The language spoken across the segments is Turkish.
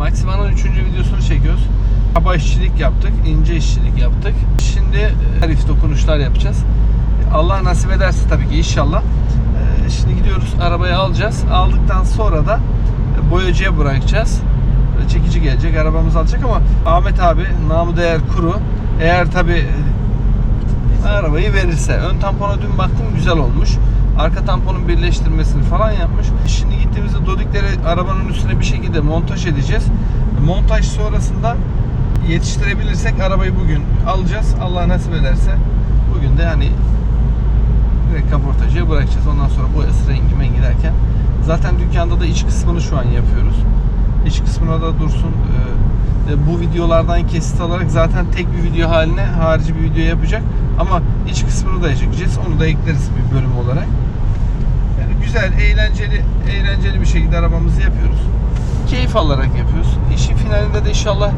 Maxima'nın 3. videosunu çekiyoruz. Kaba işçilik yaptık, ince işçilik yaptık. Şimdi e, herif dokunuşlar yapacağız. Allah nasip ederse tabii ki inşallah. E, Şimdi gidiyoruz arabayı alacağız. Aldıktan sonra da e, boyacıya bırakacağız. Çekici gelecek, arabamızı alacak ama Ahmet abi namı değer kuru. Eğer tabii arabayı verirse. Ön tampona dün baktım güzel olmuş. Arka tamponun birleştirmesini falan yapmış. Şimdi gittiğimizde dodikleri arabanın üstüne bir şekilde montaj edeceğiz. Montaj sonrasında yetiştirebilirsek arabayı bugün alacağız. Allah nasip ederse bugün de hani direkt kaportacıya bırakacağız. Ondan sonra boyası rengi mengi derken zaten dükkanda da iç kısmını şu an yapıyoruz. İç kısmına da dursun. Ee, bu videolardan kesit alarak zaten tek bir video haline harici bir video yapacak. Ama iç kısmını da çekeceğiz. Onu da ekleriz bir bölüm olarak. Yani güzel, eğlenceli, eğlenceli bir şekilde arabamızı yapıyoruz. Keyif alarak yapıyoruz. İşin finalinde de inşallah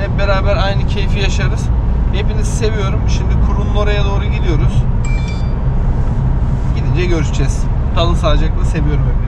hep beraber aynı keyfi yaşarız. Hepinizi seviyorum. Şimdi kurunun oraya doğru gidiyoruz. Gidince görüşeceğiz. Kalın sağlıcakla seviyorum hepinizi.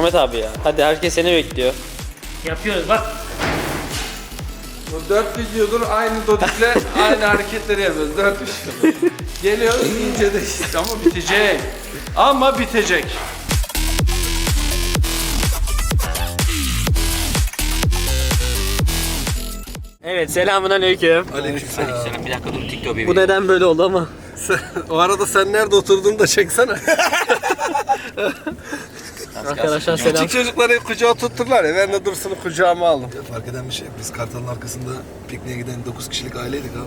Ahmet abi ya. Hadi herkes seni bekliyor. Yapıyoruz bak. Bu dört videodur aynı dodikle aynı hareketleri yapıyoruz. Dört videodur. Geliyoruz ince de ama bitecek. Ama bitecek. Evet selamun aleyküm. Aleykümselam. Bir dakika dur TikTok bir Bu neden böyle oldu ama? o arada sen nerede oturduğunu da çeksene. Arkadaşlar selam. Küçük çocukları kucağa tutturlar ya. Ben de Dursun'u kucağıma aldım. Fark eden bir şey. Biz Kartal'ın arkasında pikniğe giden 9 kişilik aileydik abi.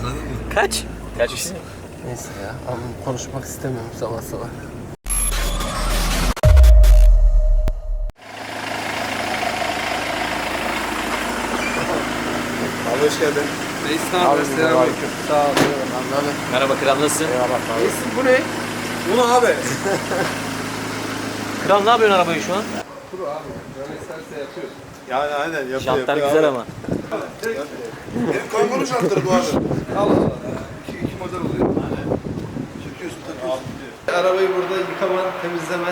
Anladın mı? Kaç? Kaç kişi? Neyse ya. Ama konuşmak istemiyorum sabah sabah. Abi hoş geldin. Reis ne haber? Selamünaleyküm. Sağ ol. Merhaba kral nasılsın? Reis bu ne? Bu ne abi? Kral ne yapıyorsun arabayı şu an? Kuru abi. Böyle isterse yapıyoruz. Yani aynen yapıyor. Jantlar yapıyor güzel abi. ama. Benim kanguru jantları bu abi. Allah Allah. İki, iki model oluyor. Çekiyorsun takıyorsun. Arabayı burada yıkama, temizleme.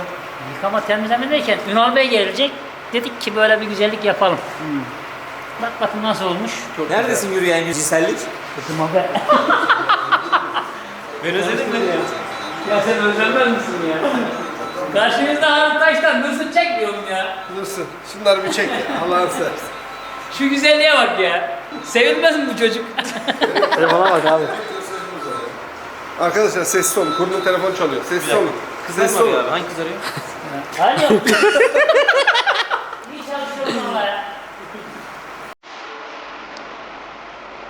Yıkama temizleme derken Ünal Bey gelecek. Dedik ki böyle bir güzellik yapalım. Bak bakın nasıl olmuş. Neredesin yürüyen cinsellik? Kızım abi. Ben özledim beni ya. ya sen özlemez misin ya? Karşınızda Harun Taş'tan nasıl çekmiyorum ya? Dursun. Şunları bir çek. Allah'ın seversen. Şu güzelliğe bak ya. Sevilmez mi bu çocuk? Telefona bak abi. Arkadaşlar sessiz olun. Kurunun telefon çalıyor. Sessiz olun. Sessiz olun. Abi, hangi kız arıyor? Hadi. Bir çalışıyorum valla ya.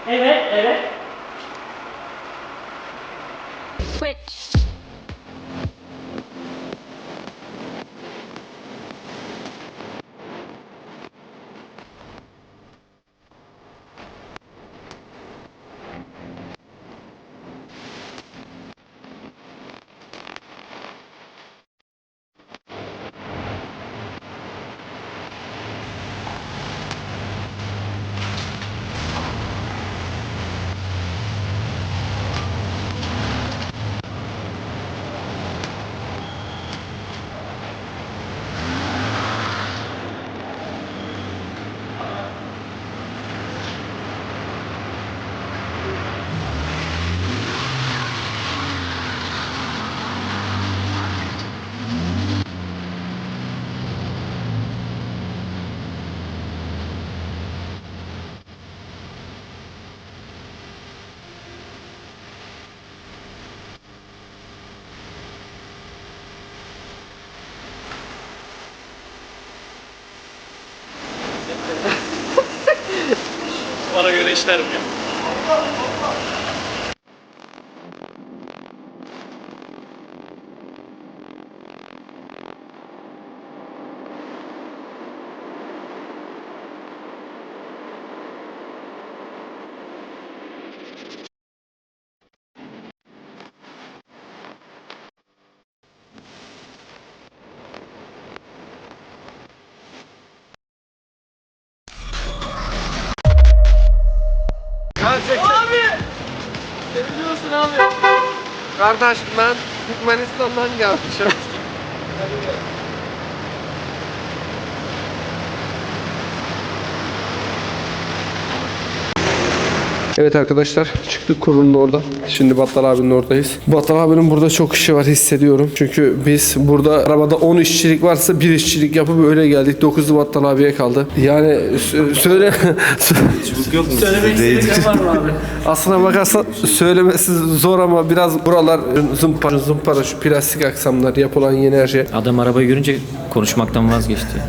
Evet, evet. Switch. Bana göre işlerim ya. Abi! Biliyorsun abi? Kardeş ben Türkmenistan'dan gelmişim. Evet arkadaşlar çıktık kurunun orada. Şimdi Battal abinin oradayız. Battal abinin burada çok işi var hissediyorum. Çünkü biz burada arabada 10 işçilik varsa bir işçilik yapıp öyle geldik. 9'u Battal abiye kaldı. Yani sö- söyle Söylemek istediğin var mı abi? Aslına bakarsan söylemesi zor ama biraz buralar zımpara, zımpara şu plastik aksamlar yapılan yeni her şey. Adam arabayı görünce konuşmaktan vazgeçti.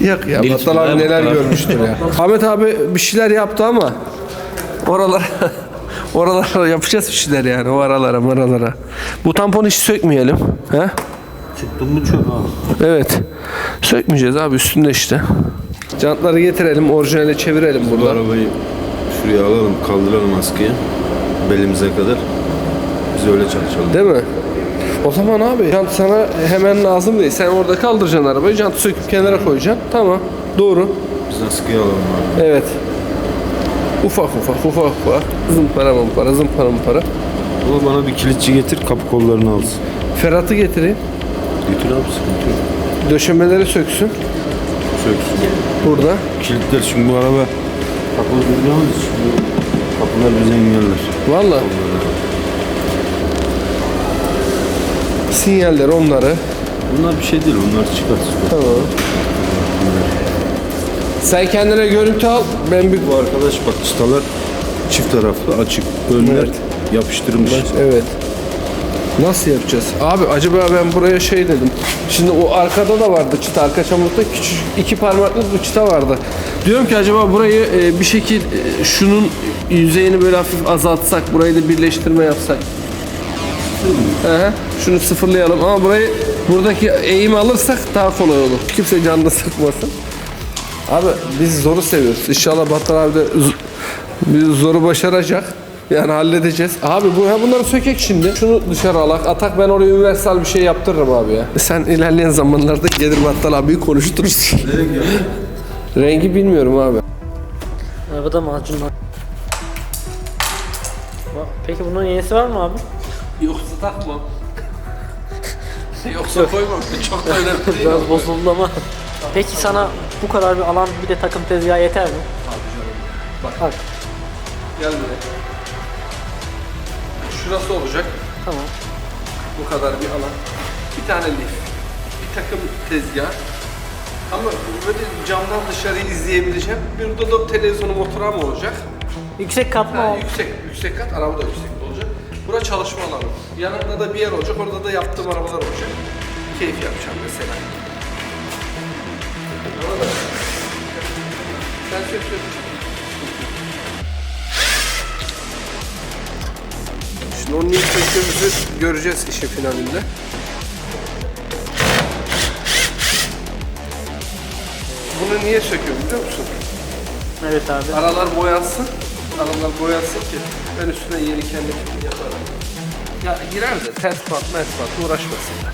Yok ya Battal abi neler görmüştür ya. Ahmet abi bir şeyler yaptı ama oralar oralara yapacağız bir şeyler yani o aralara maralara. Bu tamponu hiç sökmeyelim. He? Çıktın mı çöp abi? Evet. Sökmeyeceğiz abi üstünde işte. Jantları getirelim, orijinale çevirelim Bu burada. arabayı şuraya alalım, kaldıralım askıya. Belimize kadar. Biz öyle çalışalım. Değil mi? O zaman abi jant sana hemen lazım değil. Sen orada kaldıracaksın arabayı, jantı söküp kenara koyacaksın. Tamam. Doğru. Biz askıya alalım abi. Evet. Ufak ufak ufak ufak. Zımpara mımpara zımpara mımpara. Ama bana bir kilitçi getir, kapı kollarını alsın. Ferhat'ı getireyim. Götür abi, sıkıntı yok. Döşemeleri söksün. Söksün. Burada. Kilitler şimdi bu araba kapalı duracağımız için bu kapılar bizi engeller. Valla. Sinyaller onları. Bunlar bir şey değil, onlar çıkarsın. Tamam. Sen kendine görüntü al. Ben bir... Bu arkadaş bak çıtalar çift taraflı, açık. Önler Evet. yapıştırılmış. Evet. Nasıl yapacağız? Abi acaba ben buraya şey dedim. Şimdi o arkada da vardı çıta. Arka çamurlukta küçük iki parmaklı bir çıta vardı. Diyorum ki acaba burayı e, bir şekil e, şunun yüzeyini böyle hafif azaltsak. Burayı da birleştirme yapsak. Hı. Şunu sıfırlayalım ama burayı buradaki eğimi alırsak daha kolay olur. Kimse canını sıkmasın. Abi biz zoru seviyoruz. İnşallah Battal abi de biz zoru başaracak. Yani halledeceğiz. Abi bu ha bunları sökek şimdi. Şunu dışarı alak. Atak ben oraya universal bir şey yaptırırım abi ya. Sen ilerleyen zamanlarda gelir Battal abiyi konuşturursun. Rengi bilmiyorum abi. Arabada macun var. Peki bunun yenisi var mı abi? Yoksa takmam. Yoksa koymam. Çok da önemli değil. Biraz bozuldu ama. Peki sana bu kadar bir alan bir de takım tezgahı yeter mi? Bak. Gel buraya. Şurası olacak. Tamam. Bu kadar bir alan. Bir tane lif. Bir takım tezgah. Ama böyle camdan dışarıyı izleyebileceğim. Bir de televizyonum oturan olacak. Yüksek katma Ha, ol. yüksek, yüksek kat, araba da yüksek olacak. Bura çalışma alanı. Yanında da bir yer olacak, orada da yaptığım arabalar olacak. Keyif yapacağım mesela. Sen sök sök. Şimdi onun ilk söktüğümüzü göreceğiz işin finalinde. Bunu niye söküyorum biliyor musun? Evet abi. Aralar boyansın. Aralar boyansın ki ben üstüne yeni kendi yaparım. Ya girer de ters pat, mers pat uğraşmasınlar.